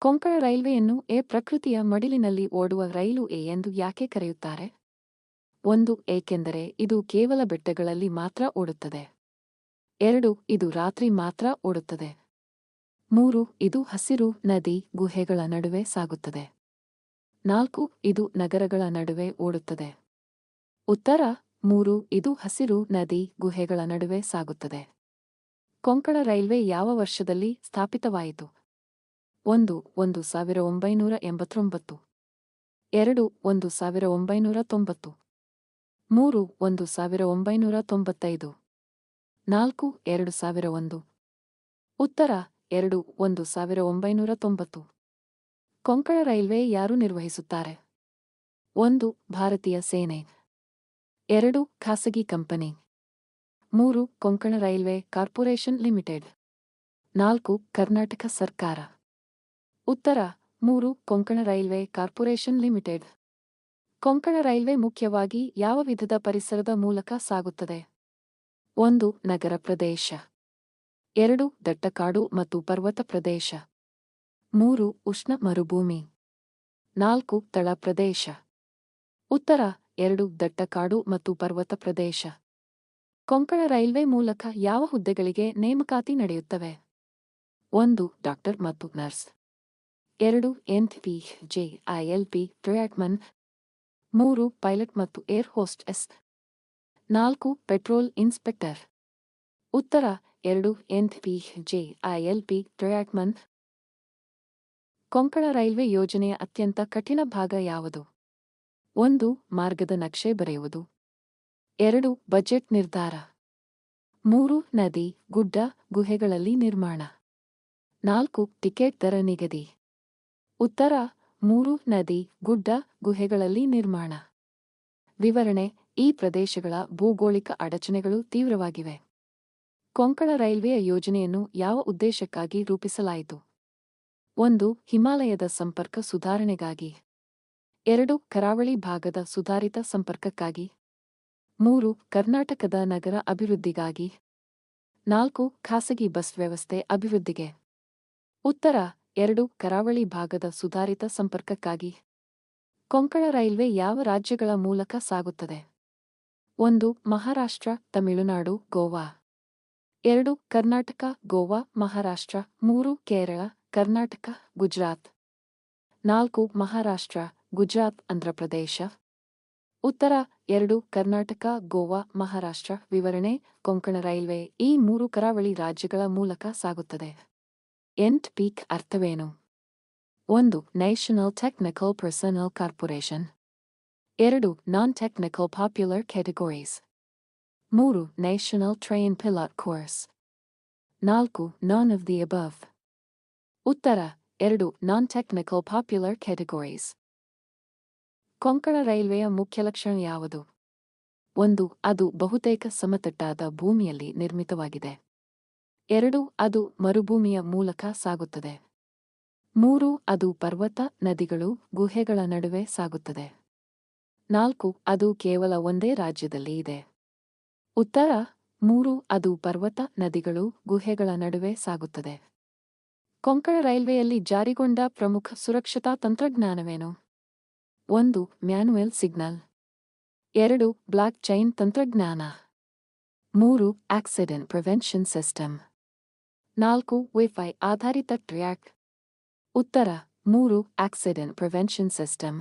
Konkan ರೈಲ್ವೆಯನ್ನು A ಪ್ರಕೃತಿಯ ಮಡಿಲಿನಲ್ಲಿ ಓಡುವ ರೈಲು A ಎಂದು ಯಾಕೆ ಕರೆಯುತ್ತಾರೆ? ಒಂದು, ಏಕೆಂದರೆ ಇದು ಕೇವಲ ಬೆಟ್ಟಗಳಲ್ಲಿ ಮಾತ್ರ ಓಡುತ್ತದೆ. ಎರಡು, ಇದು ರಾತ್ರಿ ಮಾತ್ರ ಓಡುತ್ತದೆ. ಮೂರು, ಇದು ಹಸಿರು ನದಿ ಗುಹೆಗಳ ನಡುವೆ ಸಾಗುತ್ತದೆ. ನಾಲ್ಕು, ಇದು ನಗರಗಳ ನಡುವೆ ಓಡುತ್ತದೆ. ಉತ್ತರ, ಮೂರು, ಇದು ಹಸಿರು ನದಿ ಗುಹೆಗಳ ನಡುವೆ ಸಾಗುತ್ತದೆ. ಕೊಂಕಣ ರೈಲ್ವೆ ಯಾವ ವರ್ಷದಲ್ಲಿ ಸ್ಥಾಪಿತವಾಯಿತು? ಒಂದು ಒಂದು ಸಾವಿರ ಒಂಬೈನೂರ ಎಂಬತ್ತೊಂಬತ್ತು. ಎರಡು, ಒಂದು ಸಾವಿರ ಒಂಬೈನೂರ ತೊಂಬತ್ತು. ಮೂರು, ಒಂದು ಸಾವಿರ ಒಂಬೈನೂರ ತೊಂಬತ್ತೈದು. ನಾಲ್ಕು, ಎರಡು ಸಾವಿರ ಒಂದು. ಉತ್ತರ, ಎರಡು, ಒಂದು ಸಾವಿರ ಒಂಬೈನೂರ ತೊಂಬತ್ತು. ಕೊಂಕಣ ರೈಲ್ವೆ ಯಾರು ನಿರ್ವಹಿಸುತ್ತಾರೆ? ಒಂದು, ಭಾರತೀಯ ಸೇನೆ. ಎರಡು, ಖಾಸಗಿ ಕಂಪನಿ. ಮೂರು, ಕೊಂಕಣ ರೈಲ್ವೆ ಕಾರ್ಪೊರೇಷನ್ ಲಿಮಿಟೆಡ್. ನಾಲ್ಕು, ಕರ್ನಾಟಕ ಸರ್ಕಾರ. ಉತ್ತರ, ಮೂರು, Konkan railway corporation limited. Konkan railway ಮುಖ್ಯವಾಗಿ ಯಾವ ವಿಧದ ಪರಿಸರದ ಮೂಲಕ ಸಾಗುತ್ತದೆ? ಒಂದು, ನಗರ ಪ್ರದೇಶ. ಎರಡು, ದಟ್ಟಕಾಡು ಮತ್ತು ಪರ್ವತ ಪ್ರದೇಶ. ಮೂರು, ಉಷ್ಣ ಮರುಭೂಮಿ. ನಾಲ್ಕು, ತಳ ಪ್ರದೇಶ. ಉತ್ತರ, ಎರಡು, ದಟ್ಟಕಾಡು ಮತ್ತು ಪರ್ವತ ಪ್ರದೇಶ. ಕೊಂಕಣ ರೈಲ್ವೆ ಮೂಲಕ ಯಾವ ಹುದ್ದೆಗಳಿಗೆ ನೇಮಕಾತಿ ನಡೆಯುತ್ತವೆ? ಒಂದು, ಡಾಕ್ಟರ್ ಮತ್ತು ನರ್ಸ್. ಎರಡು N P J I L P trackman, ಮೂರು ಪೈಲಟ್ ಮತ್ತು ಏರ್ ಹೋಸ್ಟೆಸ್, ನಾಲ್ಕು ಪೆಟ್ರೋಲ್ ಇನ್ಸ್ಪೆಕ್ಟರ್. ಉತ್ತರ, ಎರಡು N P J ILP trackman. Konkan railway ಯೋಜನೆಯ ಅತ್ಯಂತ ಕಠಿಣ ಭಾಗ ಯಾವುದು? ಒಂದು, ಮಾರ್ಗದ ನಕ್ಷೆ ಬರೆಯುವುದು. ಎರಡು, ಬಜೆಟ್ ನಿರ್ಧಾರ. ಮೂರು, ನದಿ, ಗುಡ್ಡ, ಗುಹೆಗಳಲ್ಲಿ ನಿರ್ಮಾಣ. ನಾಲ್ಕು, ಟಿಕೆಟ್ ದರ ನಿಗದಿ. ಉತ್ತರ ಮೂರು ನದಿ ಗುಡ್ಡ ಗುಹೆಗಳಲ್ಲಿ ನಿರ್ಮಾಣ. ವಿವರಣೆ, ಈ ಪ್ರದೇಶಗಳ ಭೂಗೋಳಿಕ ಅಡಚಣೆಗಳು ತೀವ್ರವಾಗಿವೆ. ಕೊಂಕಣ ರೈಲ್ವೆಯ ಯೋಜನೆಯನ್ನು ಯಾವ ಉದ್ದೇಶಕ್ಕಾಗಿ ರೂಪಿಸಲಾಯಿತು? ಒಂದು, ಹಿಮಾಲಯದ ಸಂಪರ್ಕ ಸುಧಾರಣೆಗಾಗಿ. ಎರಡು, ಕರಾವಳಿ ಭಾಗದ ಸುಧಾರಿತ ಸಂಪರ್ಕಕ್ಕಾಗಿ. ಮೂರು, ಕರ್ನಾಟಕದ ನಗರ ಅಭಿವೃದ್ಧಿಗಾಗಿ. ನಾಲ್ಕು, ಖಾಸಗಿ ಬಸ್ ವ್ಯವಸ್ಥೆ ಅಭಿವೃದ್ಧಿಗೆ. ಉತ್ತರ ಎರಡು ಕರಾವಳಿ ಭಾಗದ ಸುಧಾರಿತ ಸಂಪರ್ಕಕ್ಕಾಗಿ. ಕೊಂಕಣ ರೈಲ್ವೆ ಯಾವ ರಾಜ್ಯಗಳ ಮೂಲಕ ಸಾಗುತ್ತದೆ? ಒಂದು, ಮಹಾರಾಷ್ಟ್ರ, ತಮಿಳುನಾಡು, ಗೋವಾ. ಎರಡು, ಕರ್ನಾಟಕ, ಗೋವಾ, ಮಹಾರಾಷ್ಟ್ರ. ಮೂರು, ಕೇರಳ, ಕರ್ನಾಟಕ, ಗುಜರಾತ್. ನಾಲ್ಕು, ಮಹಾರಾಷ್ಟ್ರ, ಗುಜರಾತ್ ಆಂಧ್ರಪ್ರದೇಶ ಉತ್ತರ, ಎರಡು, ಕರ್ನಾಟಕ, ಗೋವಾ, ಮಹಾರಾಷ್ಟ್ರ. ವಿವರಣೆ, ಕೊಂಕಣ ರೈಲ್ವೆ ಈ ಮೂರು ಕರಾವಳಿ ರಾಜ್ಯಗಳ ಮೂಲಕ ಸಾಗುತ್ತದೆ. ಎಂಟ್ ಪೀಕ್ ಅರ್ಥವೇನು ಒಂದು ನ್ಯಾಷನಲ್ ಟೆಕ್ನಿಕಲ್ ಪರ್ಸನಲ್ ಕಾರ್ಪೊರೇಷನ್ ಎರಡು ನಾನ್ ಟೆಕ್ನಿಕಲ್ ಪಾಪ್ಯುಲರ್ ಕ್ಯಾಟಗೋರೀಸ್ ಮೂರು ನ್ಯಾಷನಲ್ ಟ್ರೈನ್ ಪಿಲಾಟ್ ಕೋರ್ಸ್ ನಾಲ್ಕು ನಾನ್ ಆಫ್ ದಿ ಅಬವ್ ಉತ್ತರ ಎರಡು non technical popular categories Konkan ರೈಲ್ವೆಯ ಮುಖ್ಯ ಲಕ್ಷಣ ಯಾವುದು ಒಂದು ಅದು ಬಹುತೇಕ ಸಮತಟ್ಟಾದ ಭೂಮಿಯಲ್ಲಿ ನಿರ್ಮಿತವಾಗಿದೆ ಎರಡು, ಅದು ಮರುಭೂಮಿಯ ಮೂಲಕ ಸಾಗುತ್ತದೆ. ಮೂರು, ಅದು ಪರ್ವತ, ನದಿಗಳು, ಗುಹೆಗಳ ನಡುವೆ ಸಾಗುತ್ತದೆ. ನಾಲ್ಕು, ಅದು ಕೇವಲ ಒಂದೇ ರಾಜ್ಯದಲ್ಲಿ ಇದೆ. ಉತ್ತರ, ಮೂರು, ಅದು ಪರ್ವತ, ನದಿಗಳು, ಗುಹೆಗಳ ನಡುವೆ ಸಾಗುತ್ತದೆ. ಕೊಂಕಣ ರೈಲ್ವೆಯಲ್ಲಿ ಜಾರಿಗೊಂಡ ಪ್ರಮುಖ ಸುರಕ್ಷತಾ ತಂತ್ರಜ್ಞಾನವೇನು? ಒಂದು ಮ್ಯಾನುವೆಲ್ ಸಿಗ್ನಲ್. ಎರಡು, ಬ್ಲಾಕ್ ಚೈನ್ ತಂತ್ರಜ್ಞಾನ. ಮೂರು, ಆಕ್ಸಿಡೆಂಟ್ ಪ್ರಿವೆನ್ಷನ್ ಸಿಸ್ಟಮ್. ನಾಲ್ಕು ವೈಫೈ ಆಧಾರಿತ ಟ್ರ್ಯಾಕ್. ಉತ್ತರ ಮೂರು ಆಕ್ಸಿಡೆಂಟ್ ಪ್ರಿವೆನ್ಷನ್ ಸಿಸ್ಟಮ್